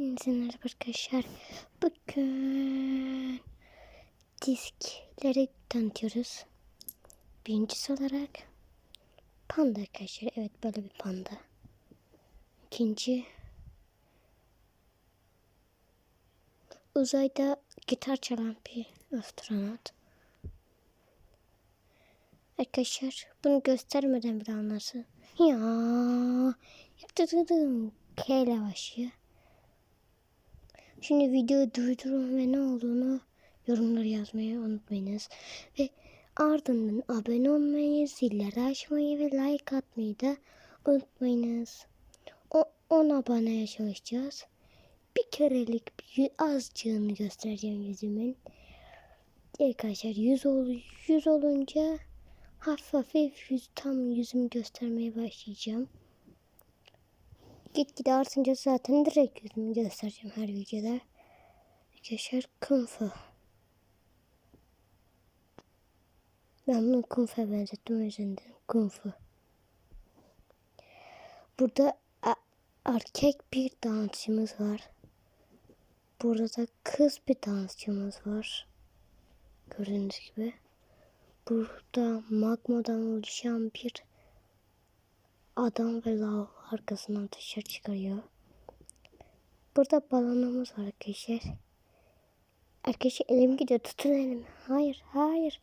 Hepinize merhaba arkadaşlar. Bugün diskleri tanıtıyoruz. Birincisi olarak panda arkadaşlar. Evet böyle bir panda. İkinci uzayda gitar çalan bir astronot. Arkadaşlar bunu göstermeden bile anlarsın. Ya yaptırdım. K ile başlıyor. Şimdi videoyu durdurun ve ne olduğunu yorumlara yazmayı unutmayınız. Ve ardından abone olmayı, zilleri açmayı ve like atmayı da unutmayınız. O 10 aboneye çalışacağız. Bir kerelik bir azıcığını göstereceğim yüzümün. Arkadaşlar 100, ol, 100 olunca hafif hafif yüz, tam yüzümü göstermeye başlayacağım. Gitgide artınca zaten direkt yüzümü göstereceğim her videoda. Arkadaşlar kung fu. Ben bunu kung fu'ya benzettim o yüzden dedim kung fu. Burada erkek bir dansçımız var. Burada da kız bir dansçımız var. Gördüğünüz gibi. Burada magmadan oluşan bir adam ve lav arkasından dışarı çıkarıyor. Burada balonumuz var arkadaşlar. Arkadaşlar elim gidiyor. Tutun elimi. Hayır, hayır.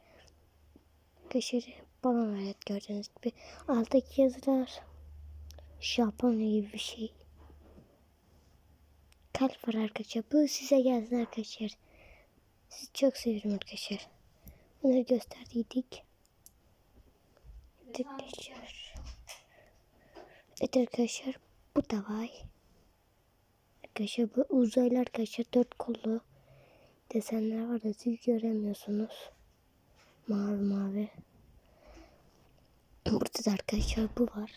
Arkadaşlar balon hayat gördüğünüz gibi. Alttaki yazılar Japonya gibi bir şey. Kalp var arkadaşlar. Bu size gelsin arkadaşlar. Sizi çok seviyorum arkadaşlar. Bunları gösterdiydik. Arkadaşlar. Evet arkadaşlar bu da var. Arkadaşlar bu uzaylı arkadaşlar dört kollu desenler var da siz göremiyorsunuz. Mavi mavi. Burada da arkadaşlar bu var.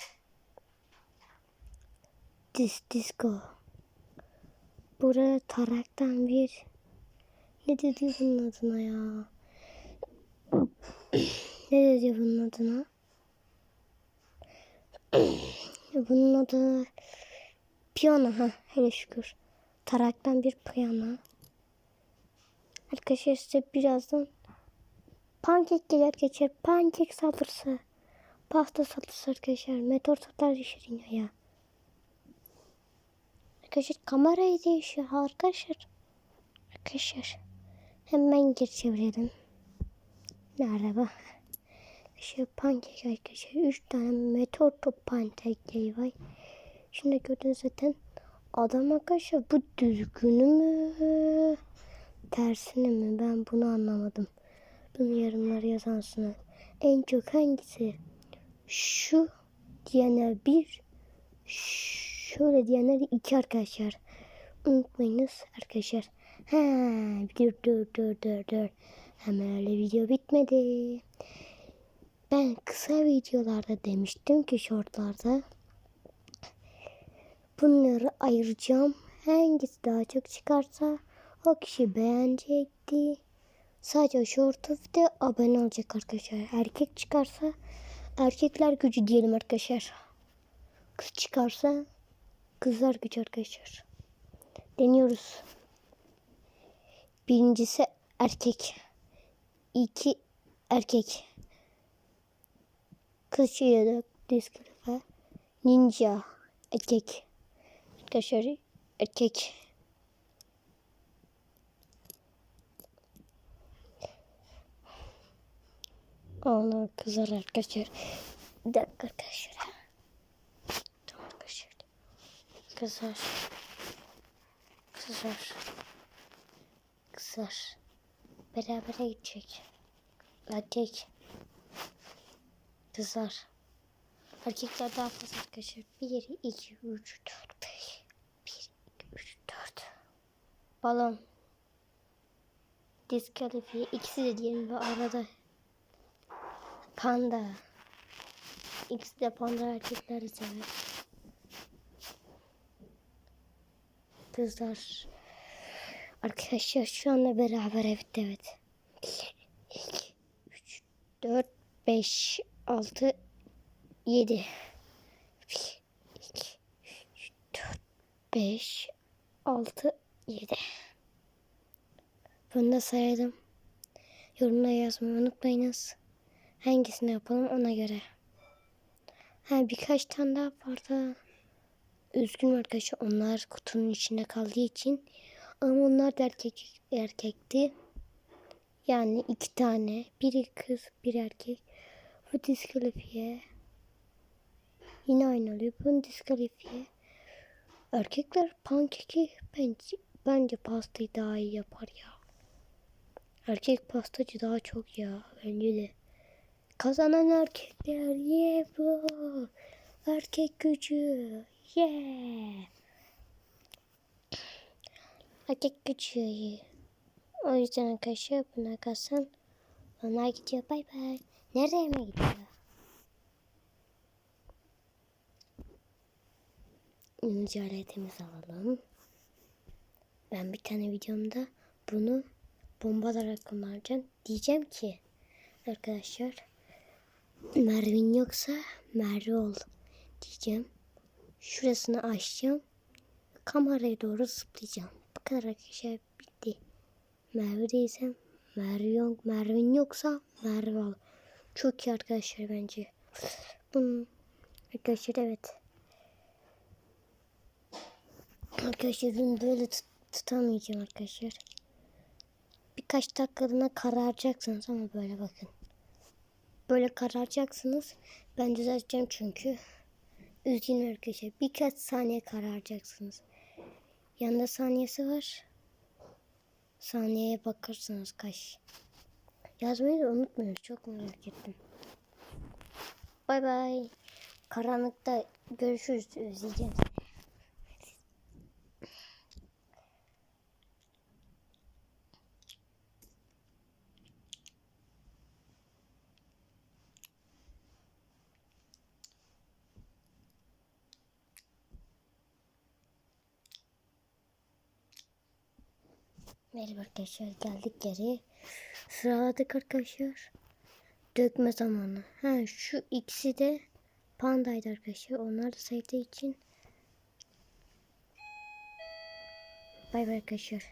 Dis disco. Burada taraktan bir ne dedi bunun adına ya? ne dedi bunun adına? Bunun adı piyano ha hele şükür. Taraktan bir piyano. Arkadaşlar size birazdan pankek gelir geçer. Pankek saldırısı. Pasta saldırısı arkadaşlar. Meteor satlar düşürün ya. Arkadaşlar kamerayı değişiyor arkadaşlar. Arkadaşlar hemen geri çevirelim. Merhaba. Şey pankek arkadaşlar. 3 tane meteor top pankekleri var. Şimdi gördüğünüz zaten adam arkadaşlar bu düzgünü mü? Tersini mi? Ben bunu anlamadım. Bunu yorumlara yazansınız. En çok hangisi? Şu diyenler bir. Şöyle diyenler iki arkadaşlar. Unutmayınız arkadaşlar. Ha, dur dur dur dur dur. Hemen öyle video bitmedi. Ben kısa videolarda demiştim ki shortlarda bunları ayıracağım. Hangisi daha çok çıkarsa o kişi beğenecekti. Sadece short de abone olacak arkadaşlar. Erkek çıkarsa erkekler gücü diyelim arkadaşlar. Kız çıkarsa kızlar gücü arkadaşlar. Deniyoruz. Birincisi erkek. İki erkek. Kız ya da diskalife. Ninja. Erkek. Arkadaşlar erkek. Onlar kızar arkadaşlar. Bir dakika arkadaşlar. Tamam arkadaşlar. Kızar. Kızar. Kızar. Beraber gidecek. Erkek. Kızlar. Erkekler daha fazla arkadaşlar. 1, 2, 3, 4, 5. 1, 2, 3, 4. Balon. Diskalifiye. İkisi de diyelim ve arada. Panda. İkisi de panda erkekleri sever. Kızlar. Arkadaşlar şu anda beraber evet evet. 2, 3, 4, 5, 6, 7. 1, 2, 3, 4, 5, 6, 7. Bunu da sayalım. Yorumlara yazmayı unutmayınız. Hangisini yapalım ona göre. Ha birkaç tane daha vardı. Üzgünüm arkadaşlar onlar kutunun içinde kaldığı için. Ama onlar da erkek, erkekti. Yani iki tane. Biri kız, biri erkek. Bu diskalifiye. Yine aynı oluyor. Bu diskalifiye. Erkekler pankeki bence, bence pastayı daha iyi yapar ya. Erkek pastacı daha çok ya. Bence de. Kazanan erkekler ye bu. Erkek gücü. Yeah. Erkek gücü. O yüzden arkadaşlar buna kalsın. Onlar gidiyor bay bay. Nereye mi gidiyor? İnceletimizi alalım. Ben bir tane videomda bunu bombalarak kullanacağım. Diyeceğim ki arkadaşlar Mervin yoksa Merve ol diyeceğim. Şurasını açacağım. Kameraya doğru zıplayacağım. Bu kadar arkadaşlar bitti. Merve değilsem Merve yok. Mervin yoksa Merve ol. Çok iyi arkadaşlar bence. Bunun arkadaşlar evet. Arkadaşlar bunu böyle tut tutamayacağım arkadaşlar. Birkaç dakikalığına kararacaksınız ama böyle bakın. Böyle kararacaksınız. Ben düzelteceğim çünkü. Üzgünüm arkadaşlar. Birkaç saniye kararacaksınız. Yanında saniyesi var. Saniyeye bakarsınız kaç. Yazmayı da unutmayın. Çok merak ettim. Bay bay. Karanlıkta görüşürüz. Özleyeceğim seni. Merhaba arkadaşlar geldik geri. Sıraladık arkadaşlar. Dökme zamanı. Ha şu ikisi de pandaydı arkadaşlar. Onlar da saydığı için. Bay bay arkadaşlar.